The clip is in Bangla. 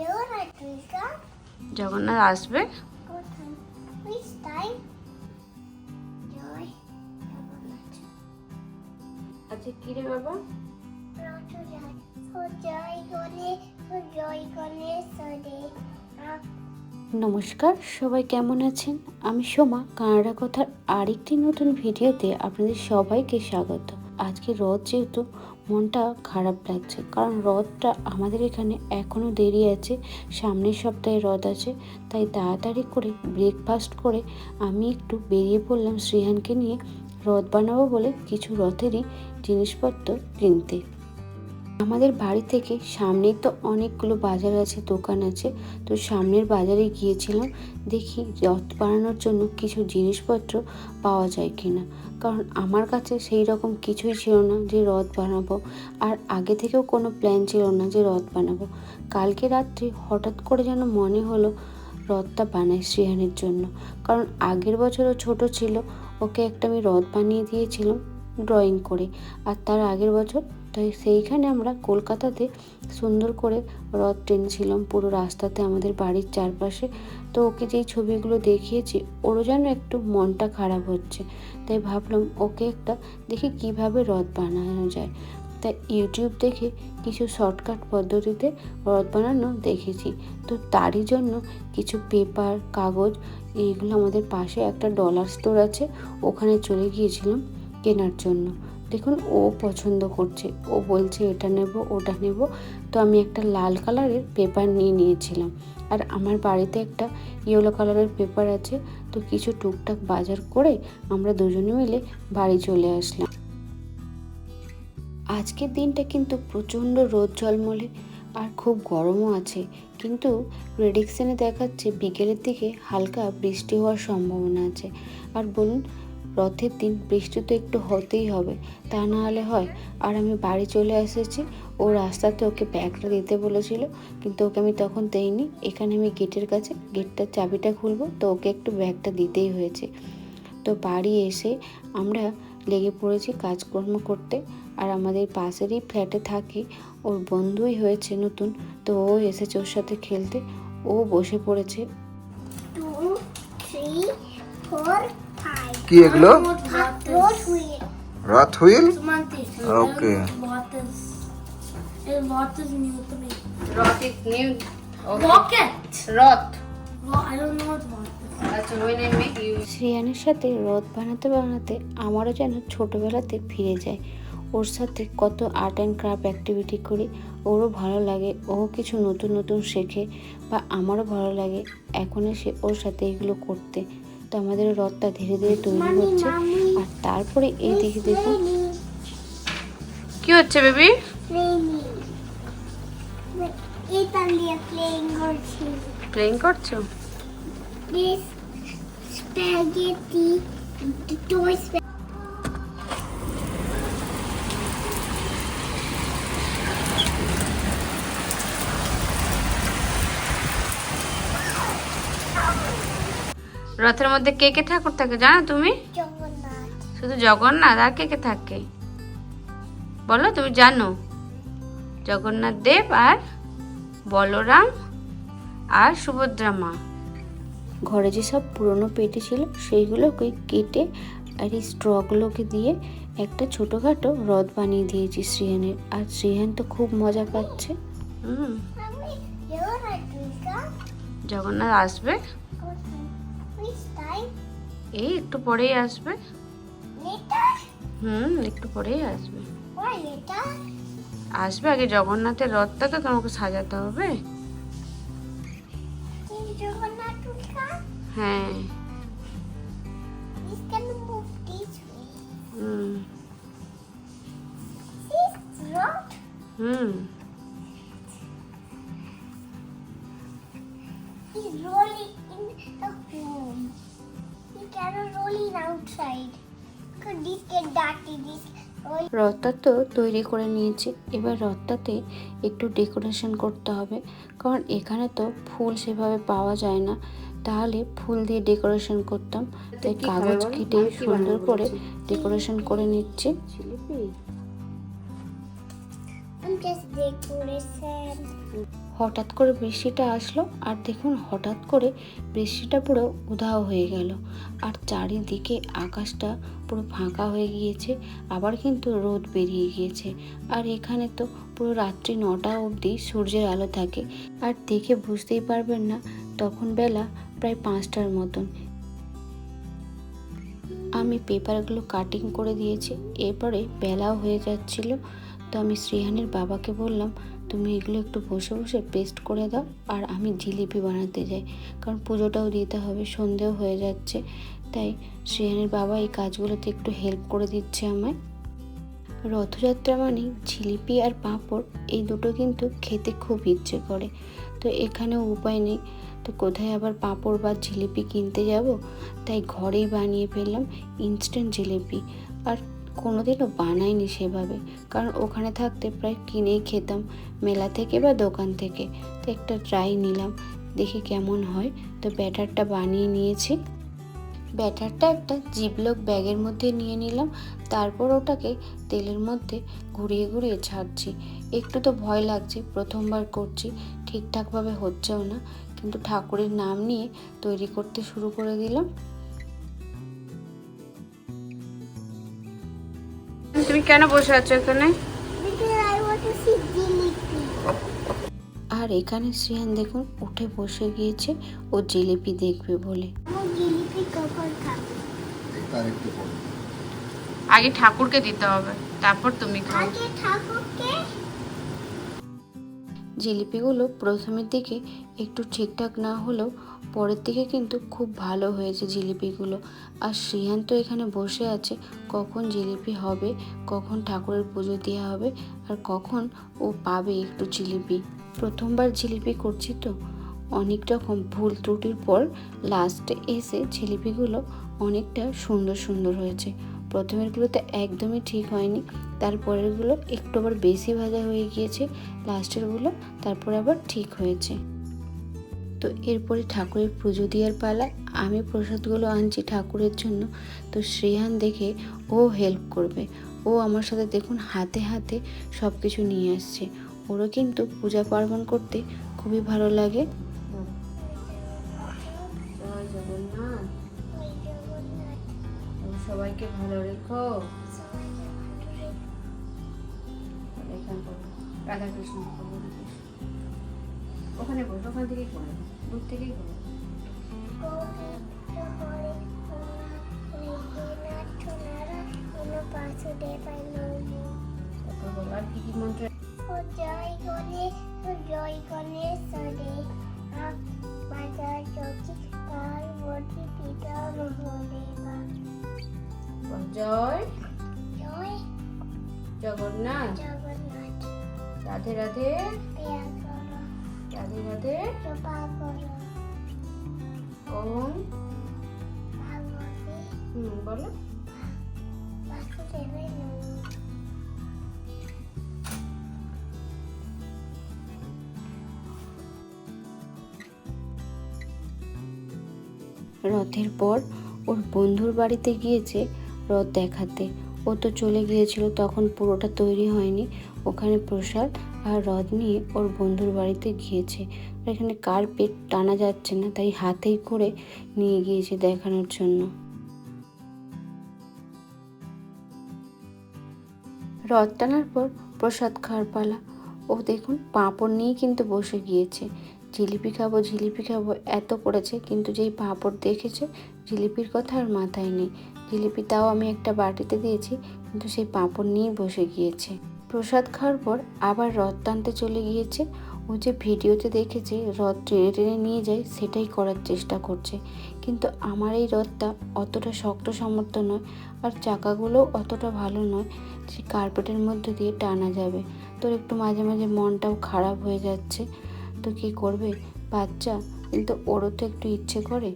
জগন্নাথ জগন্নাথ আসবে। আচ্ছা কি রে বাবা? নমস্কার সবাই কেমন আছেন? আমি সোমা কানাডা কথার আরেকটি নতুন ভিডিওতে আপনাদের সবাইকে স্বাগত। আজকে রথ যেহেতু মনটা খারাপ লাগছে, কারণ রথটা আমাদের এখানে এখনও দেরি আছে, সামনের সপ্তাহে রথ আছে, তাই তাড়াতাড়ি করে ব্রেকফাস্ট করে আমি একটু বেরিয়ে পড়লাম শ্রীহানকে নিয়ে। রথ বানাবো বলে কিছু রথেরই জিনিসপত্র কিনতে। আমাদের বাড়ি থেকে সামনেই তো অনেকগুলো বাজার আছে, দোকান আছে। তো সামনের বাজারে গিয়েছিলাম, দেখি রথ বানানোর জন্য কিছু জিনিসপত্র পাওয়া যায় কিনা। কারণ আমার কাছে সেই রকম কিছুই ছিল না যে রথ বানাবো। আর আগে থেকেও কোনো প্ল্যান ছিল না যে রথ বানাবো। কালকে রাত্রে হঠাৎ করে যেন মনে হলো রথটা বানাই শ্রেয়ানের জন্য। কারণ আগের বছরও ছোট ছিল, ওকে একটা আমি রথ বানিয়ে দিয়েছিলাম ড্রয়িং করে। আর তার আগের বছর তাই সেইখানে আমরা কলকাতাতে সুন্দর করে রথ টেনেছিলাম পুরো রাস্তাতে আমাদের বাড়ির চারপাশে। তো ওকে যেই ছবিগুলো দেখিয়েছি, ওরও যেন একটু মনটা খারাপ হচ্ছে। তাই ভাবলাম ওকে একটা দেখি কীভাবে রথ বানানো যায়। তাই ইউটিউব দেখে কিছু শর্টকাট পদ্ধতিতে রথ বানানো দেখেছি। তো তারই জন্য কিছু পেপার, কাগজ, এইগুলো আমাদের পাশে একটা ডলার স্টোর আছে, ওখানে চলে গিয়েছিলাম কেনার জন্য। দেখুন, ও পছন্দ করছে। ও বলছে, এটা নেব, ওটা নেব। তো আমি একটা লাল কালারের পেপার নিয়ে নিয়েছিলাম। আর আমার বাড়িতে একটা ইয়েলো কালারের পেপার আছে। তো কিছু টুকটাক বাজার করে আমরা দুজনে মিলে বাড়ি চলে আসলাম। আজকের দিনটা কিন্তু প্রচণ্ড রোদ ঝলমলে আর খুব গরমও আছে। কিন্তু প্রেডিকশনে দেখাচ্ছে বিকেলের দিকে হালকা বৃষ্টি হওয়ার সম্ভাবনা আছে। আর বলুন রথের দিন বৃষ্টি তো একটু হতেই হবে। তা না হলে হয়, আর আমি বাড়ি চলে এসেছি। ও রাস্তাতে ওকে ব্যাগটা দিতে বলেছিল, কিন্তু ওকে আমি তখন দেইনি। এখানে আমি গেটের কাছে, গেটটার চাবিটা খুলবো, তো ওকে একটু ব্যাগটা দিতেই হয়েছে। তো বাড়ি এসে আমরা লেগে পড়েছি কাজকর্ম করতে। আর আমাদের পাশেরই ফ্ল্যাটে থাকে। ওর বন্ধুই হয়েছে নতুন, তো ও এসেছে ওর সাথে খেলতে। ও বসে পড়েছে। টু থ্রি ফোর কি এগুলো? রথ হুইল. আচ্ছা ইউ শ্রেয়ানের সাথে রথ বানাতে বানাতে আমারও যেন ছোটোবেলাতে ফিরে যায়। ওর সাথে কত আর্ট অ্যান্ড ক্রাফট অ্যাক্টিভিটি করি ওরও ভালো লাগে ও কিছু নতুন নতুন শেখে বা আমারও ভালো লাগে। এখন এসে ওর সাথে এগুলো করতে তো আমাদের রথটা ধীরে ধীরে তৈরি হচ্ছে। আর তারপরে এই দিকে দেখুন। কি হচ্ছে বেবি? প্লেইং করছ? This spaghetti toy spaghetti রথের মধ্যে কে কে ঠাকুর থাকে জানো তুমি? শুধু জগন্নাথ আর কে কে থাকে? বলো তুমি জানো। জগন্নাথ দেব আর বলরাম আর সুভদ্রা মা। ঘরে যেসব পুরনো পেটে ছিল সেইগুলোকে কেটে আর এই স্ট্রগুলোকে দিয়ে একটা ছোটোখাটো রথ বানিয়ে দিয়েছি শ্রিয়ানের আর শ্রিয়ান তো খুব মজা পাচ্ছে. জগন্নাথ আসবে? এই একটু পরেই আসবে। হুম, একটু পরেই আসবে। আসবে আগে জগন্নাথের রথটা তো তোমাকে সাজাতে হবে। হ্যাঁ। Hmm. He's. Outside. This get dirty? This. রথটা তো তৈরি করে নিয়েছি এবার রথটাতে একটু ডেকোরেশন করতে হবে কারণ এখানে তো ফুল সেভাবে পাওয়া যায় না তাহলে ফুল দিয়ে ডেকোরেশন করতাম তাই কাগজ কেটে সুন্দর করে ডেকোরেশন করে নিচ্ছি I'm just decoration. হঠাৎ করে বৃষ্টিটা আসলো আর দেখুন হঠাৎ করে বৃষ্টিটা পুরো উধাও হয়ে গেল। আর চারিদিকে আকাশটা পুরো ফাঁকা হয়ে গিয়েছে, আবার কিন্তু রোদ বেরিয়ে গিয়েছে। আর এখানে তো পুরো রাত্রি নটা অবধি সূর্যের আলো থাকে। আর দেখে বুঝতেই পারবেন না, তখন বেলা প্রায় পাঁচটার মতন। আমি পেপারগুলো কাটিং করে দিয়েছি, এরপরে বেলাও হয়ে যাচ্ছিল। তো আমি শ্রেহানের বাবাকে বললাম, তুমি এগুলো একটু বসে বসে পেস্ট করে দাও আর আমি জিলিপি বানাতে যাই। কারণ পুজোটাও দিতে হবে, সন্ধেও হয়ে যাচ্ছে। তাই শ্রেহানের বাবা এই কাজগুলোতে একটু হেল্প করে দিচ্ছে আমায়। রথযাত্রা মানে জিলিপি আর পাঁপড়, এই দুটো কিন্তু খেতে খুব ইচ্ছে করে। তো এখানেও উপায় নেই। তো কোথায় আবার পাঁপড় বা জিলিপি কিনতে যাব? তাই ঘরেই বানিয়ে ফেললাম ইনস্ট্যান্ট জিলিপি। আর কোনোদিনও বানাইনি সেভাবে। কারণ ওখানে থাকতে প্রায় কিনেই খেতাম, মেলা থেকে বা দোকান থেকে। তো একটা ট্রাই নিলাম, দেখি কেমন হয়। তো ব্যাটারটা বানিয়ে নিয়েছি। ব্যাটারটা একটা জিবলক ব্যাগের মধ্যে নিয়ে নিলাম, তারপর ওটাকে তেলের মধ্যে ঘুরিয়ে ঘুরিয়ে ছাড়ছি। একটু তো ভয় লাগছে, প্রথমবার করছি, ঠিকঠাকভাবে হচ্ছেও না। কিন্তু ঠাকুরের নাম নিয়ে তৈরি করতে শুরু করে দিলাম। তুমি কেন বসে আছো এখানে? Because I want to see Jilipi. আর এখানে শ্রিয়ান দেখুন উঠে বসে গিয়েছে ও জিলিপি দেখবে বলে। আমার জিলিপি কখন খাব তার একটু পরে। আগে ঠাকুরকে দিতে হবে তারপর তুমি খাও। ঠাকুরকে জিলিপিগুলো প্রথমের দিকে একটু ঠিকঠাক না হলেও পরের দিকে কিন্তু খুব ভালো হয়েছে জিলিপিগুলো। আর শ্রিয়ান তো এখানে বসে আছে কখন জিলিপি হবে, কখন ঠাকুরের পুজো দেওয়া হবে, আর কখন ও পাবে একটু জিলিপি। প্রথমবার জিলিপি করছি তো, অনেক রকম ভুল ত্রুটির পর লাস্টে এসে জিলিপিগুলো অনেকটা সুন্দর সুন্দর হয়েছে। প্রথমেরগুলো তো একদমই ঠিক হয়নি তারপরেরগুলো একটু আবার বেশি ভাজা হয়ে গিয়েছে, লাস্টেরগুলো তারপরে আবার ঠিক হয়েছে। তো এরপরে ঠাকুরের পুজো দেওয়ার পালা, আমি প্রসাদগুলো আনছি ঠাকুরের জন্য। তো শ্রেয়ান দেখে ও হেল্প করবে। ও আমার সাথে দেখুন হাতে হাতে সব কিছু নিয়ে আসছে। ওরও কিন্তু পূজা পার্বণ করতে খুবই ভালো লাগে। সবাইকে ভালো রেখো। রাধা কৃষ্ণ ওখানে বস ওখান থেকেই করে দূর থেকেই করে তারপর বলো আর কি কি মন্ত্র জয়। গণেশ জয় গণেশ রে বাজার চৌকি পার্বতী পিতা মহাদেবা জয়। জয়। জগন্নাথ। রাধে রাধে। রাধে রাধে। ওম। হুম বলো। রথের পর ওর বন্ধুর বাড়িতে গিয়েছে রথ দেখাতে। ও তো চলে গিয়েছিল, তখন পুরোটা তৈরি হয়নি। ওখানে প্রসাদ আর রথ নিয়ে ওর বন্ধুর বাড়িতে গিয়েছে। এখানে কার্পেট টানা যাচ্ছে না, তাই হাতেই করে নিয়ে গিয়েছে দেখানোর জন্য। রথ টানার পর প্রসাদ খাওয়ার পালা। ও দেখুন, পাঁপড় নিয়েই কিন্তু বসে গিয়েছে। জিলিপি খাব জিলিপি খাব, এত করেছে কিন্তু যেই পাঁপড় দেখেছে, জিলিপির কথা আর মাথায় নেই। জিলিপি তাও আমি একটা বাটিতে দিয়েছি, কিন্তু সেই পাঁপড় নিয়েই বসে গিয়েছে। প্রসাদ খাওয়ার পর আবার রথ টানতে চলে গিয়েছে। ও যে ভিডিওতে দেখেছে, রথ টেনে টেনে নিয়ে যায়, সেটাই করার চেষ্টা করছে। কিন্তু আমার এই রথটা অতটা শক্ত সামর্থ্য নয়, আর চাকাগুলোও অতটা ভালো নয় যে কার্পেটের মধ্যে দিয়ে টানা যাবে। তোর একটু মাঝে মাঝে মনটাও খারাপ হয়ে যাচ্ছে। তো কি করবে? বাচ্চা, কিন্তু ওরও তো একটু ইচ্ছে করে।